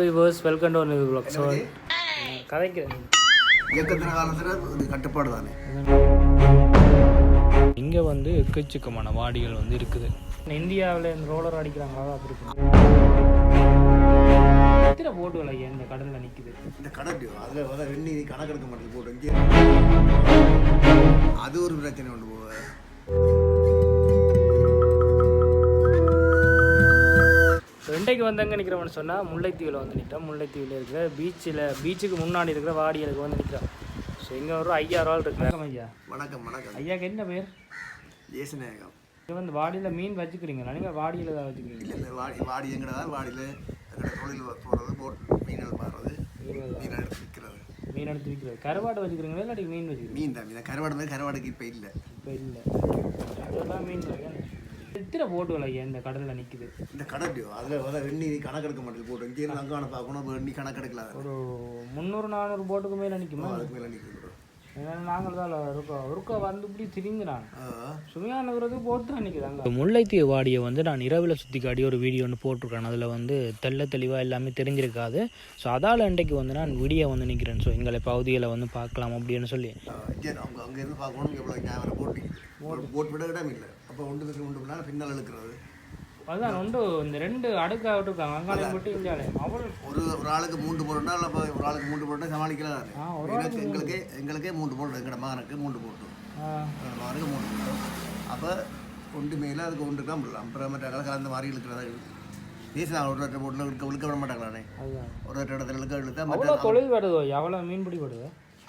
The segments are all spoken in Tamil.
Viewers welcome to new vlog so கதைக்கிறேன். இயக்கத்தின காலத்தில் கட்டுப்பாடு தானே? இங்கே வந்து எக்கச்சக்கமான வாடிகள் வந்து இருக்குது. இந்தியாவில் இந்த ரோலர் அடிக்கிறாங்களா? அப்படி இருக்கு எத்தனை போட்டுகள் ஐயா இந்த கடலில் நிற்குது இந்த கடல் அதில் வந்து வெண்ணி கணக்கெடுக்க மாட்டேங்குது. போட்டு அது ஒரு பிரச்சனை உண்டு போக இன்றைக்கு வந்தங்க நிற்கிறவன் சொன்னால் முல்லைத்தீவில் வந்து நிற்கிறேன் முல்லைத்தீவில் இருக்கிற பீச்சில் பீச்சுக்கு முன்னாடி இருக்கிற வாடிகளுக்கு வந்து நிற்கிறான் ஸோ இங்கே ஒரு ஐயாயிரம் ஆள் இருக்கு ஐயா. வணக்கம் வணக்கம். ஐயாக்கு என்ன பேர்? ஏசுநாயகம் இது வந்து வாடியில் மீன் வச்சுக்கிறீங்களா நீங்கள் வாடியில் தான் வச்சுக்கிறீங்க. இல்லை வாடி வாடி எங்கடா வாடியில் தொழில் போடுறது போட் மீன்கள் மாறுறது மீன் எடுத்து விற்கிறது மீன் எடுத்து விற்கிறது கருவாடு வச்சுக்கிறீங்களா இல்லாட்டி மீன் வச்சுக்கிறீங்க மீன் தான் மீன் கருவாடு மாதிரி கருவாடுக்கு இப்போ இல்லை. இப்போ இல்லை. அதெல்லாம் மீன். எத்தனை போட்டுகள் ஐயா இந்த கடலில் நிற்குது இந்த கடல் அதில் வந்து வெண்ணி கணக்கெடுக்க மாட்டேங்குது போட்டு இங்கே இருந்து அங்கே பார்க்கணும் வெண்ணி கணக்கெடுக்கலாம் ஒரு முந்நூறு நானூறு போட்டுக்கு மேலே நிற்குமா அதுக்கு மேலே நிற்குது முல்லைத்தீவு வாடியை வந்து நான் இரவில் சுற்றி காட்டி ஒரு வீடியோ ஒன்று போட்டிருக்கேன். அதில் வந்து தெள்ள தெளிவாக எல்லாமே தெரிஞ்சிருக்காது. ஸோ அதால் அன்றைக்கு வந்து நான் வீடியோ வந்து நிற்கிறேன் ஸோ எங்களை பகுதியில் வந்து பார்க்கலாம் அப்படின்னு சொல்லி. போட்டு போட். விட இடம் இல்லை. அப்போ ஒன்று ஒன்று பின்னால் இழுக்கிறது. அதுதான் ஒன்று இந்த ரெண்டு அடுக்கா விட்டுருக்காங்க அங்காலையும் போட்டு ஒரு ஒரு ஆளுக்கு மூன்று இல்லை இப்போ ஒரு ஆளுக்கு மூன்று போட்டு சமாளிக்கலாம் எனக்கு எங்களுக்கே எங்களுக்கே மூன்று போட்டு எங்களோட மகனுக்கு மூன்று போட்டு. மகனுக்கு மூன்று போட்டு. அப்போ ஒன்று மேலே அதுக்கு ஒன்று தான் போடலாம். அப்புறம் மற்ற கலந்த மாதிரி இழுக்கிறது பேசுகிறாங்க ஒரு ரெண்டு போட்டில் இழுக்க இழுக்க விட மாட்டாங்களானே. ஒரு ரெண்டு இடத்துல இழுக்க இழுத்தா மற்ற தொழில் வருதோ? எவ்வளோ மீன்பிடி வருது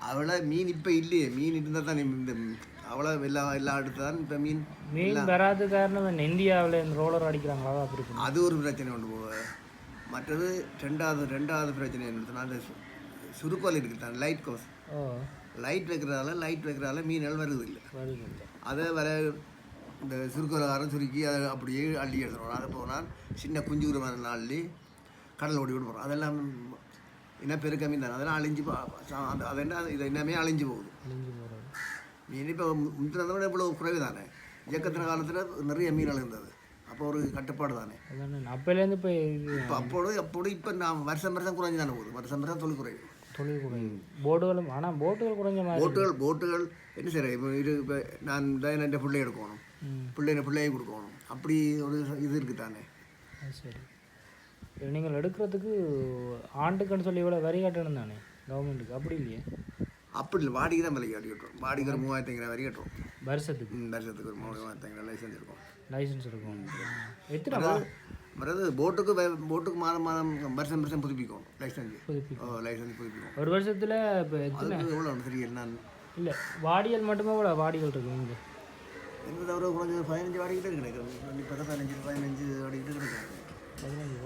அவளை மீன் இப்போ இல்லையே. மீன் இருந்தால் தான் இந்த அவளை எல்லா எல்லா எடுத்து தான் இப்போ மீன் மீன் வராது காரணம் இந்தியாவில் இந்த ரோலர் அடிக்கிறாங்களா? அப்படி இருக்கு. அது ஒரு பிரச்சனை உண்டு போக. மற்றது ரெண்டாவது ரெண்டாவது பிரச்சனை என்ன அந்த சுருக்கோல் இருக்குது? தான் லைட் கோஸ் லைட் வைக்கிறதால லைட் வைக்கிறதால மீன்கள் வருது இல்லை. வருது இல்லை அதை வர இந்த சுருக்கோலகாரம் சுருக்கி அதை அப்படியே அள்ளி எடுத்துருவோம். அதை போனால் சின்ன குஞ்சு உருவான அள்ளி கடல் ஓடி விடுவோம் அதெல்லாம் என்ன பெருக்க மீன் தானே? அதெல்லாம் அழிஞ்சு அது என்ன இது என்னமே அழிஞ்சு போகுது. அழிஞ்சு போகிறது மீன் இப்போ முந்தினதை விட இவ்வளோ குறைவு தானே இயக்கத்தின காலத்தில் நிறைய மீன்கள் இருந்தது அப்போ ஒரு கட்டுப்பாடு தானே? அப்போலேருந்து இப்போ இப்போ அப்போது அப்போது இப்போ நான் வருஷம் வருஷம் குறைஞ்சு தானே போகுது. வருஷம் வருஷம் தொழில் குறையும் தொழில் கூட போட்டுகளும் ஆனால் போட்டுகள் குறைஞ்ச மாதிரி. போட்டுகள் போட்டுகள் என்ன சரி இப்போ இது இப்போ நான் தான் என் பிள்ளை எடுக்கணும். ம். பிள்ளை பிள்ளையை கொடுக்கணும். அப்படி ஒரு இது இருக்குது தானே? சரி. நீங்கள் எடுக்கிறதுக்கு ஆண்டுக்குன்னு சொல்லி இவ்வளோ வரி கட்டணும் தானே? கவர்மெண்ட்டுக்கு அப்படி இல்லையே? அப்படி இல்லை வாடிக்கை தான் விலைக்கு கட்டி கட்டுறோம் வாடிக்கை ஒரு மூவாயிரத்தி ஐநூறு வரி கட்டுறோம். வருஷத்துக்கு? வருஷத்துக்கு ஒரு மூவாயிரத்தி ஐநூறு லைசன்ஸ் இருக்கும். லைசன்ஸ் இருக்கும். எத்தனை மற்றது போட்டுக்கு போட்டுக்கு மாதம் மாதம் வருஷம் வருஷம் புதுப்பிக்கும். லைசன்ஸ் புதுப்பிக்கும். ஓ லைசன்ஸ் புதுப்பிக்கும். ஒரு வருஷத்தில் இப்போ அதுக்கு எவ்வளோ தெரியல நான் இல்லை வாடிகள் மட்டுமே இவ்வளோ வாடிகள் இருக்கு இங்கே எந்த தவிர குறைஞ்ச பதினஞ்சு வாடிக்கிட்டே கிடைக்கும் இப்போ தான் பதினஞ்சு பதினஞ்சு வாடிக்கிட்டே கிடைக்காது பதினஞ்சு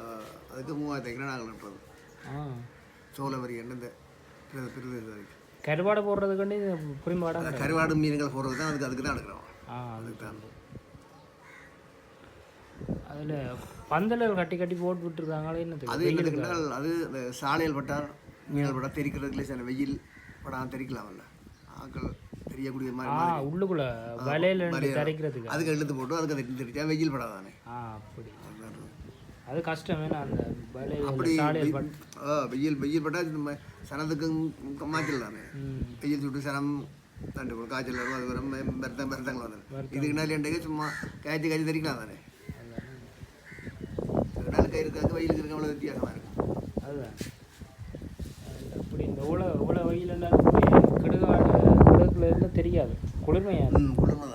ஆஹ் அதுக்கு மூவாயிரத்தி ஐநூறு நாங்கள் கட்டுறது. ஆ. சோழ கருவாடை போடுறதுக்காண்டி புரிம்பாடம் அந்த கருவாடு மீன்கள் போடுறது தான் அதுக்கு அதுக்கு தான் எடுக்கிறோம். ஆ அது அதுக்கு தான். அதில் பந்தலல் கட்டி கட்டி போட்டு விட்டுருக்காங்களே என்னத்துக்கு அது என்னதுக்குனால் அது சாலையில் பட்டால் மீன்கள் பட்டா தெரிக்கிறதுக்குள்ளே சில வெயில் படம் தெரிக்கலாம்ல. ஆக்கள் தெரியக்கூடிய மாதிரி உள்ளுக்குள்ள வலையில தரைக்கிறதுக்கு. அதுக்கு எழுத்து போட்டு அதுக்கு அது தெரிச்சா வெயில் படாதானே ஆ அப்படி. அது கஷ்டம் வேணா அந்த வெயில் வெயில் பட்டால் நம்ம சனத்துக்கும் மாய்ச்சல் தானே வெயில் சுட்டு சனம் தண்டு போடும் காய்ச்சல் வரும் அது வரும் மருத்தம் மருத்தங்கள் வந்து இதுக்கு நாள் என்டையே சும்மா காய்ச்சி காய்ச்சி தெரிக்கலாம் தானே? நாள் கை இருக்காது வெயிலுக்கு இருக்க அவ்வளோ வித்தியாசமாக இருக்கும் அதுதான். அது அப்படி இந்த உல உல வெயிலெல்லாம் போய் கிடுகாடு கிடுக்குல இருந்தால் தெரியாது குளிர்மையாக குளிர்மை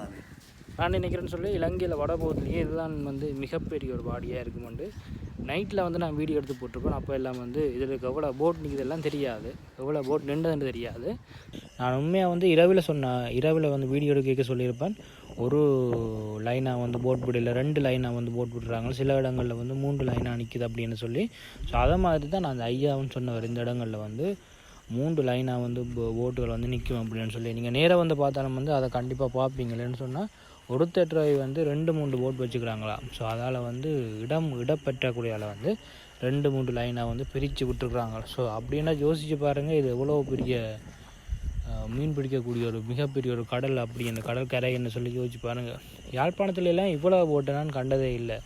நான் நினைக்கிறேன்னு சொல்லி இலங்கையில் வடபகுதியிலேயே இதுதான் வந்து மிகப்பெரிய ஒரு பாடியாக இருக்குமெண்டு நைட்டில் வந்து நான் வீடியோ எடுத்து போட்டிருப்பேன் அப்போ எல்லாம் வந்து இதில் எவ்வளோ போட் நிற்கிறதெல்லாம் தெரியாது. எவ்வளோ போட் நின்றதுன்னு தெரியாது. நான் உண்மையாக வந்து இரவில் சொன்ன இரவில் வந்து வீடியோ எடுக்க சொல்லியிருப்பேன். ஒரு லைனாக வந்து போட் பிடியில் ரெண்டு லைனாக வந்து போட் விடுறாங்க சில இடங்களில் வந்து மூன்று லைனாக நிற்கிது அப்படின்னு சொல்லி. ஸோ அதை மாதிரி தான் நான் அந்த ஐயாவும் சொன்னவர். இந்த இடங்களில் வந்து மூன்று லைனாக வந்து போ- போட்டுகள் வந்து நிற்கும் அப்படின்னு சொல்லி. நீங்கள் நேராக வந்து பார்த்தாலும் வந்து அதை கண்டிப்பாக பார்ப்பீங்களேன்னு சொன்னால் ஒரு தேட்டரை வந்து ரெண்டு மூன்று போட் வச்சுக்கிறாங்களா. ஸோ அதால் வந்து இடம் இடப்பற்றக்கூடியால வந்து ரெண்டு மூன்று லைனாக வந்து பிரித்து விட்டுருக்குறாங்க. ஸோ அப்படின்னா யோசித்து பாருங்கள் இது எவ்வளோ பெரிய மீன் பிடிக்கக்கூடிய ஒரு மிகப்பெரிய ஒரு கடல் அப்படி அந்த கடற்கரை என்ன சொல்லி யோசிச்சு பாருங்கள் யாழ்ப்பாணத்துல எல்லாம் இவ்வளோ போட்டை நான் கண்டதே இல்லை.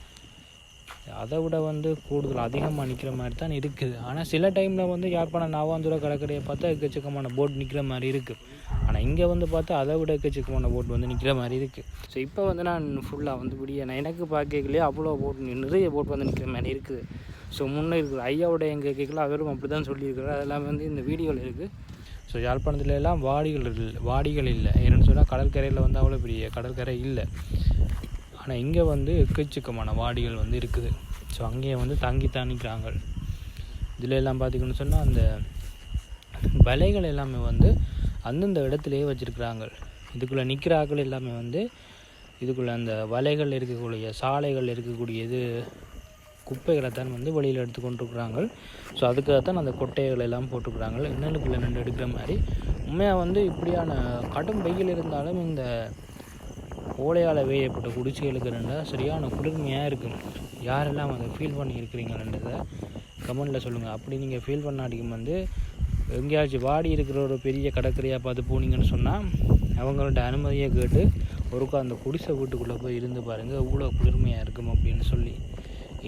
அதை விட வந்து கூடுதல் அதிகமாக நிற்கிற மாதிரி தான் இருக்குது. ஆனால் சில டைமில் வந்து யாழ்ப்பாணம் நாவாந்துறை கடற்கரையை பார்த்தா எக்கச்சக்கமான போட் நிற்கிற மாதிரி இருக்குது ஆனால் இங்கே வந்து பார்த்தா அதை விட எக்கச்சக்கமான போட் வந்து நிற்கிற மாதிரி இருக்குது ஸோ இப்போ வந்து நான் ஃபுல்லாக வந்து விடிய நான் எனக்கு பார்க்கலையே அவ்வளோ போட் நிறைய போட் வந்து நிற்கிற மாதிரி இருக்குது. ஸோ முன்னே இருக்குது. ஐயாவோட எங்கள் கேட்கல அவரும் அப்படி தான் சொல்லியிருக்கிறார் அதெல்லாம் வந்து இந்த வீடியோவில் இருக்குது ஸோ யாழ்ப்பாணத்துல எல்லாம் வாடிகள் இல்லை வாடிகள் இல்லை. என்னென்னு சொன்னால் கடற்கரையில் வந்து அவ்வளோ பெரிய கடற்கரை இல்லை. ஆனால் இங்கே வந்து எக்கச்சக்கமான வாடிகள் வந்து இருக்குது. ஸோ அங்கேயே வந்து தங்கி தானிக்கிறாங்க இதில் எல்லாம் பார்த்திங்கன்னு சொன்னால் அந்த வலைகள் எல்லாமே வந்து அந்தந்த இடத்துலையே வச்சுருக்குறாங்க. இதுக்குள்ளே நிற்கிற ஆக்கள் எல்லாமே வந்து இதுக்குள்ளே அந்த வலைகள் இருக்கக்கூடிய சாலைகள் இருக்கக்கூடிய இது குப்பைகளை தான் வந்து வெளியில் எடுத்து கொண்டுருக்குறாங்க ஸோ அதுக்காக தான் அந்த கொட்டைகள் எல்லாம் போட்டுக்கிறாங்க இன்னலுக்குள்ளே நின்று எடுக்கிற மாதிரி. உண்மையாக வந்து இப்படியான கடும் வெயில் இருந்தாலும் இந்த ஓலையால் வேயப்பட்ட குடிசைகளுக்கு ரெண்டா சரியான குளிர்மையாக இருக்கும் யாரெல்லாம் அதை ஃபீல் பண்ணியிருக்கிறீங்கன்றதை கமெண்டில் சொல்லுங்கள் அப்படி நீங்கள் ஃபீல் பண்ணாட்டிக்கும் வந்து எங்கேயாச்சும் வாடி இருக்கிற ஒரு பெரிய கடற்கரையாக பார்த்து போனீங்கன்னு சொன்னால் அவங்கள்ட்ட அனுமதியை கேட்டு ஒருக்கா அந்த குடிசை வீட்டுக்குள்ளே போய் இருந்து பாருங்கள் அவ்வளோ குளிர்மையாக இருக்கும் அப்படின்னு சொல்லி.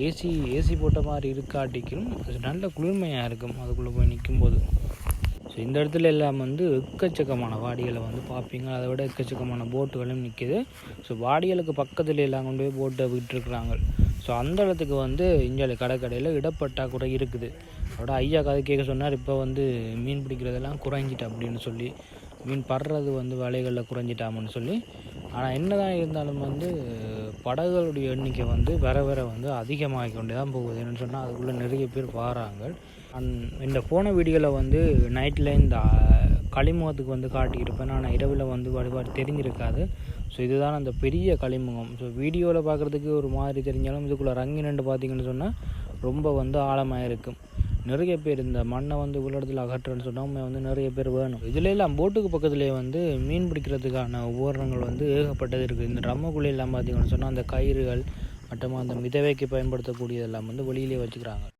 ஏசி ஏசி போட்ட மாதிரி இருக்காட்டிக்கும் அது நல்ல குளிர்மையாக இருக்கும். அதுக்குள்ளே போய் நிற்கும்போது ஸோ இந்த இடத்துல எல்லாம் வந்து எக்கச்சக்கமான வாடிகளை வந்து பார்ப்பீங்க. அதை விட எக்கச்சக்கமான போட்டுகளும் நிற்கிது ஸோ வாடிகளுக்கு பக்கத்தில் எல்லாம் கொண்டு போய் போட்டை விட்டுருக்குறாங்க. ஸோ அந்த இடத்துக்கு வந்து இந்தியாவில் இடப்பட்டா இடப்பட்டாக்குறை இருக்குது. அதோட ஐயா கதை கேட்க சொன்னார் இப்போ வந்து மீன் பிடிக்கிறதெல்லாம் குறைஞ்சிட்டு அப்படின்னு சொல்லி. மீன் படுறது வந்து வலைகளில் குறைஞ்சிட்டாமன்னு சொல்லி. ஆனால் என்னதான் இருந்தாலும் வந்து படகுகளுடைய எண்ணிக்கை வந்து வர வர வந்து அதிகமாகி கொண்டே தான் போகுது. என்னென்னு சொன்னால் அதுக்குள்ளே நிறைய பேர் வாராங்க. அந் இந்த போன வீடியோவில் வந்து நைட்டில் இந்த களிமுகத்துக்கு வந்து காட்டியிருப்பேன். ஆனால் இரவில் வந்து வழிபாடு தெரிஞ்சிருக்காது. ஸோ இதுதான் அந்த பெரிய களிமுகம். ஸோ வீடியோவில் பார்க்குறதுக்கு ஒரு மாதிரி தெரிஞ்சாலும் இதுக்குள்ளே ரங்கி நின்று பார்த்தீங்கன்னு சொன்னால் ரொம்ப வந்து ஆழமாக இருக்கும். நிறைய பேர் இந்த மண்ணை வந்து உள்ளடத்தில் இடத்துல அகற்றுன்னு சொன்னால் வந்து நிறைய பேர் வேணும். இதுல எல்லாம் போட்டுக்கு பக்கத்துலேயே வந்து மீன் பிடிக்கிறதுக்கான உபகரணங்கள் வந்து ஏகப்பட்டது இருக்குது இந்த ட்ரம்முக்குள்ளே எல்லாம் பார்த்தீங்கன்னு சொன்னால் அந்த கயிறுகள் மற்றும் அந்த மிதவைக்கு பயன்படுத்தக்கூடியதெல்லாம் வந்து வெளியிலே வச்சுக்கிறாங்க.